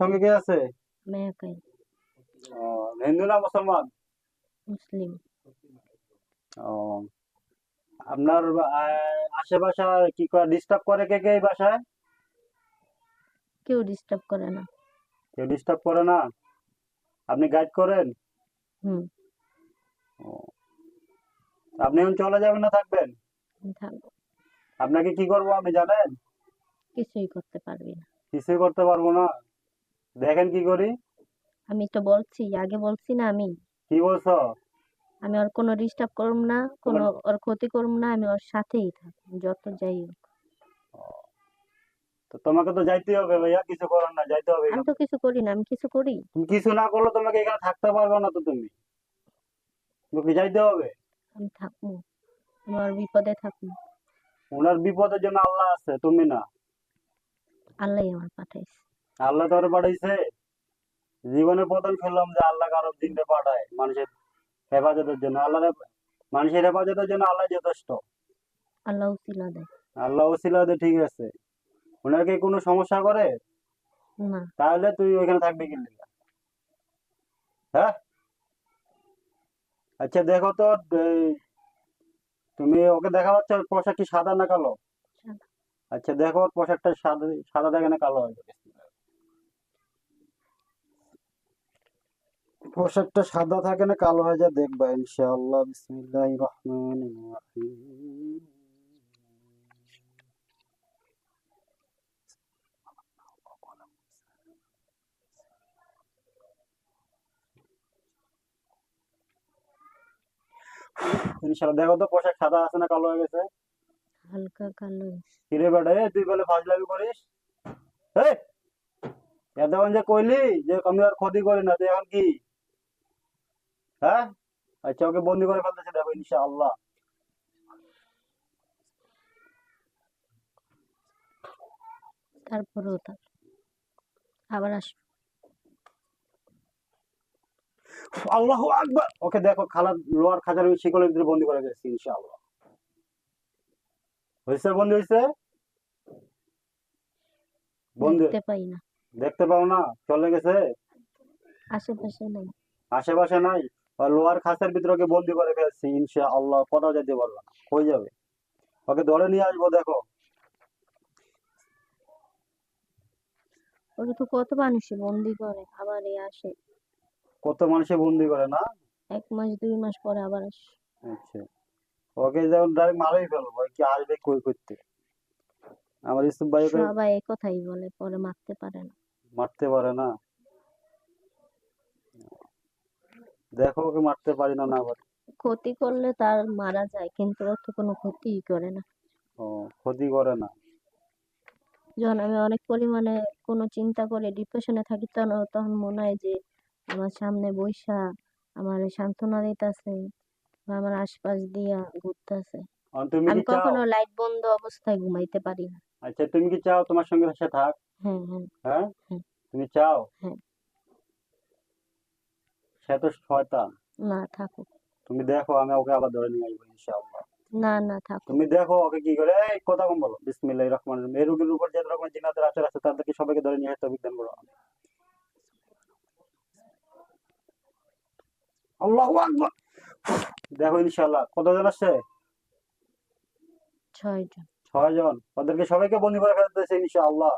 সঙ্গে কে আছে? ও, হিন্দু না মুসলমান? মুসলিম। ও আপনার আহ, আশেপাশে কি করে ডিস্টার্ব করে কে কে এই বাসায়? কেউ ডিস্টার্ব করে না। কেউ ডিস্টার্ব করে না? আপনি গাইড করেন? হুম। ও। আপনি এখন চলে যাবেন না থাকবেন? আমি থাকব। আপনাকে কি করব আপনি জানেন? কিছুই করতে পারবি না। কিছুই করতে পারব না? দেখেন কি করি? আমি তো বলছি আগে বলছি না আমি। কি বলছো? আমি ওর কোনো ডিস্টার্ব করব না কোনো ওর ক্ষতি করব না আমি ওর সাথেই থাকব যত যাই হোক। তো তোমাকে তো যাইতে হবে ভাইয়া কিছু করার না যাইতে হবে আমি তো কিছু করি না আমি কিছু করি। তুমি কিছু না করলে তোমাকে এখানে থাকতে পারবে না তো তুমি। তোমাকে যাইতে হবে? আমি থাকব আমি ওর বিপদে থাকব। ওনার বিপদের জন্য আল্লাহ আছে তুমি না। আল্লাহ আমার পাঠাইছে। আল্লাহ তোর পাঠাইছে। জীবনে প্রথম শুনলাম যে আল্লাহ কারও দিনটা পাঠায় মানুষের হেফাজতের জন্য। আল্লাহ মানুষের হেফাজতের জন্য আল্লাহ যথেষ্ট। আল্লাহ উসিলা দেয়। আল্লাহ ঠিক আছে। ওনাকে কোনো সমস্যা করে? না। তাহলে তুই ওইখানে থাকবি কি? হ্যাঁ? আচ্ছা দেখো তো তুমি ওকে দেখা পাচ্ছ পোশাক কি সাদা না কালো? আচ্ছা দেখো পোশাকটা সাদা সাদা দেখে না কালো হয়ে পোশাকটা সাদা থাকে না কালো হয়ে যায় দেখবা ইনশাআল্লাহ। বিসমিল্লাহির রহমানির রহিম। ইনশাআল্লাহ দেখো তো পোশাক সাদা আছে না কালো হয়ে গেছে। হালকা কালো। বেটা তুই বলে ফাজলামি করিস? এই এতক্ষণ যে কইলি যে আমি আর ক্ষতি করি না তুই এখন কি? হ্যাঁ? আচ্ছা ওকে বন্দি করে ফেলতেছে দেখো ইনশাআল্লাহ। তারপরেও তার। আবার আসব আল্লাহু আকবার! ওকে দেখো খালা লোয়ার খাঁচার ওই শিকলের ভিতরে বন্দি করে গেছে ইনশাআল্লাহ। হয়েছে বন্দি হয়েছে? বন্দি? দেখতে পাই না। দেখতে পাও না? চলে গেছে? আশেপাশে নাই। আশেপাশে নাই? আর লোহার খাঁচার ভিতরে ওকে বন্দি করে ফেলছি ইনশা আল্লাহ কোথাও যেতে পারবে না হয়ে যাবে। ওকে ধরে নিয়ে আসব দেখো। ওকে তো কত মানুষে বন্দি করে আবার এ আসে। কত মানুষে বন্দি করে না? এক মাস দুই মাস পরে আবার আসে। আচ্ছা। ওকে ডাইরেক্ট মারাই ফেলব কি আসবে কই করতে? আমার ইসুফ ভাই ওকে সবাই এই কথাই বলে পরে মারতে পারে না। মারতে পারে না। দেখো ওকে মারতে পারি না না আবার ক্ষতি করলে তার মারা যায় কিন্তু ও তো কোনো ক্ষতিই করে না। ও ক্ষতি করে না। যখন আমি অনেক পরিমাণে কোনো চিন্তা করে ডিপ্রেশনে থাকি তখন তখন মনে হয় যে আমার সামনে বইসা আমার সান্ত্বনা দিতেছে বা আমার আশপাশ দিয়া ঘুরতেছে। তুমি আমি কি চাও? কখনো লাইট বন্ধ অবস্থায় ঘুমাইতে পারি না। আচ্ছা তুমি কি চাও তোমার সঙ্গে সে থাক? হ্যাঁ। হ্যাঁ? হ্যাঁ। তুমি চাও? হ্যাঁ। সে তো শয়তান। না থাকুক। তুমি দেখো আমি ওকে আবার ধরে নিয়ে আসব ইনশাআল্লাহ। না না থাকুক। তুমি দেখো ওকে কি করে এই কথা কম বলো। বিসমিল্লাহির রহমানির রহিম। এই রোগীর উপর রকমের জিনাতের আচার আছে তাদেরকে সবাইকে ধরে নিয়ে আসতে বিজ্ঞান করো আল্লাহু আকবার। দেখো ইনশাআল্লাহ। কতজন আসছে? ছয়জন ছয় জন। ওদেরকে সবাইকে বন্দি করে ফেলতেছে ইনশাআল্লাহ।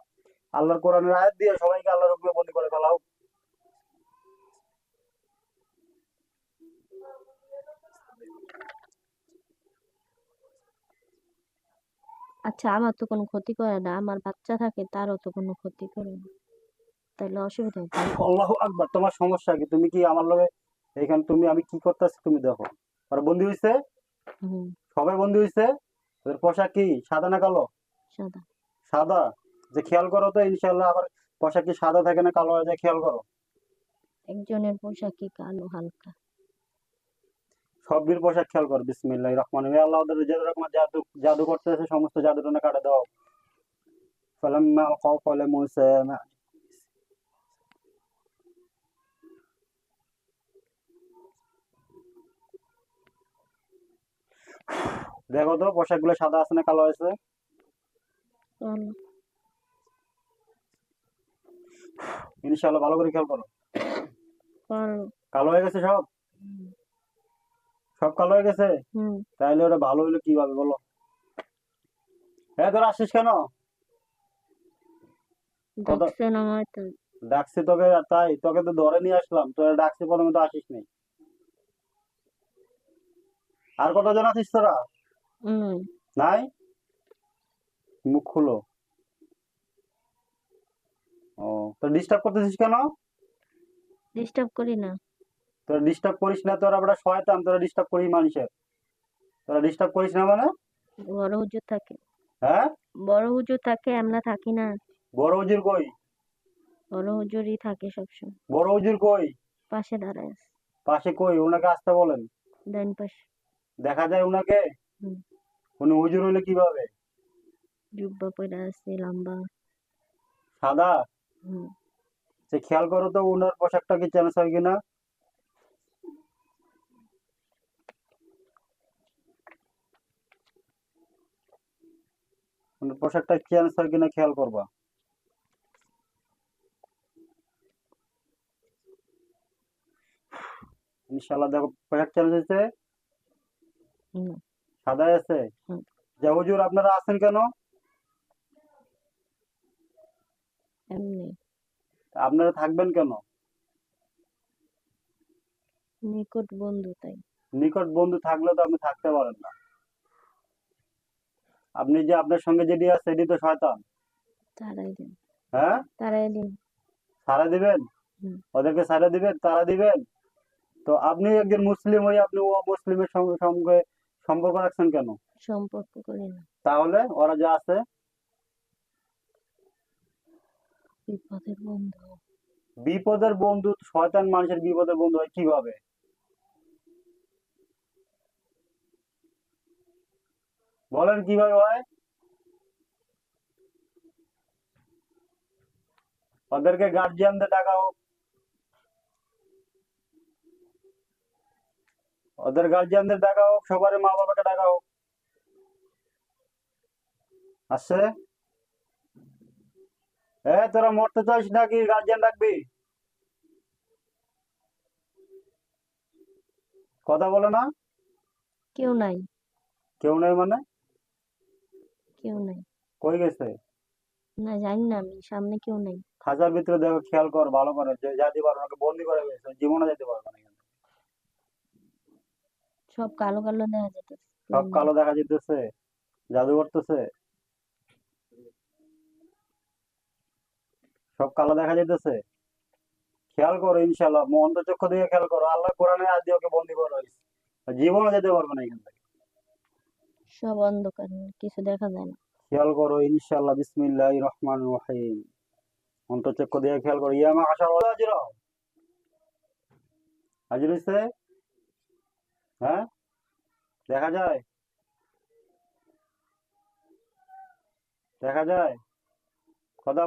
আল্লাহর কোরআনের আয়াত দিয়ে সবাইকে আল্লাহর হুকুমে বন্দি করে আচ্ছা আমার তো কোনো ক্ষতি করে না। আমার বাচ্চা থাকে তারও তো কোনো ক্ষতি করে না। তাইলে অসুবিধা কি? আকবার তোমার সমস্যা কি? তুমি কি আমার লগে এখানে তুমি আমি কি করতেছি তুমি দেখো। আর বন্দি হইছে? সবাই বন্দি হইছে? ওদের পোশাক কি সাদা না কালো? সাদা। সাদা? যে খেয়াল করো তো ইনশাআল্লাহ আবার পোশাক কি সাদা থাকে না কালো হয়ে যায় খেয়াল করো। একজনের পোশাক কি কালো হালকা? সবগুলোর পোশাক খেয়াল করো বিসমিল্লাহির রহমানির রহিম। আল্লাহ যে রকম জাদু জাদু করতেছে সমস্ত জাদুটনা কাটে দাও। ফালাম্মা আলকাউ ক্বালা মূসা। মা দেখো তো পোশাকগুলো সাদা আছে না কালো আছে? কালো। ইনশাল্লাহ ভালো করে খেয়াল করো। কালো হয়ে গেছে সব? সব কালো হয়ে গেছে? তাহলে ওটা ভালো হইল কীভাবে বলো? হ্যাঁ তোরা আসিস কেন? ডাকছি তোকে তাই তোকে তো ধরে নিয়ে আসলাম তোরা ডাকছি প্রথমে তো আসিস নি। আর কতজন আছিস তোরা? নাই? মুখ খুলো। ও তো ডিস্টার্ব করতেছিস কেন? ডিস্টার্ব করি না। তোরা ডিস্টার্ব করিস না তোরা বড় শয়তান তোরা ডিস্টার্ব করিস মানুষের। তোরা ডিস্টার্ব করিস না মানে? বড় হুজুর থাকে। হ্যাঁ? বড় হুজুর থাকে আমরা থাকি না। বড় হুজুর কই? বড় হুজুরই থাকে সবসময়। বড় হুজুর কই? পাশে দাঁড়ায় আছে। পাশে কই? ওনাকে আসতে বলেন। ডান পাশে। দেখা যায় ওনাকে। উনি হুজুর হইলে কীভাবে? জুব্বা পরে আছে লম্বা। সাদা? হুম। সে খেয়াল করো তো ওনার পোশাকটা কি চেঞ্জ হয় কিনা? ওনার পোশাকটা চেঞ্জ হয় কিনা খেয়াল করবা? ইনশাল্লাহ দেখো পোশাক চেঞ্জ হয়েছে। সাদাই আছে। যে হুজুর আপনারা আছেন কেন? আপনারা থাকবেন কেন? নিকট বন্ধু তাই। নিকট বন্ধু থাকলে তো আপনি থাকতে পারেন না। আপনি যে আপনার সঙ্গে যেটি আছে সেটি তো শয়তান। হ্যাঁ? সারা দিবেন? ওদেরকে সারা দিবেন? তারা দিবেন? তো আপনি একজন মুসলিম হয়ে আপনি ও মুসলিমের সঙ্গে সম্পর্ক রাখছেন কেন? সম্পর্ক করি না। তাহলে ওরা যা আছে? বিপদের বন্ধু। বিপদের বন্ধু শয়তান মানুষের বিপদের বন্ধু হয় কীভাবে? বলেন কীভাবে হয়? ওদেরকে গার্জিয়ানদের ডাকা হোক। ওদের গার্জিয়ানদের ডাকা হোক সবার মা বাবাকে ডাকা হোক। আসছে এ তোরা মরতে চাস নাকি গার্জিয়ান ডাকবি? কথা বলে না। কেউ নাই। কেউ নেই মানে? কেউ নাই। কই গেছে? না জানি না আমি সামনে কেউ নাই। খাঁচার ভিতরে দেখো খেয়াল কর ভালো করে যে না, ওকে বন্দি করে গেছে জীবনে যেতে পারবে না সব কালো কালো দেখা যেতেছে সব কালো দেখা যেতেছে জাদু করতেছে। সব কালো দেখা যেতেছে খেয়াল করো ইনশাল্লাহ মন্দ চক্ষু দিয়ে খেয়াল করো আল্লাহ কোরআনে আজ ওকে বন্দি করে রয়েছে জীবনে যেতে পারবে না এখান থেকে। সব অন্ধকার, কিছু দেখা যায় না। খেয়াল করো ইনশাল্লাহ বিসমিল্লাহির রহমানির রহিম। অন্তচক্ষু দিয়ে খেয়াল করো। ইয়ামা আশা হাজির। হাজির হইছে? হ্যাঁ? দেখা যায়? দেখা যায়? কথা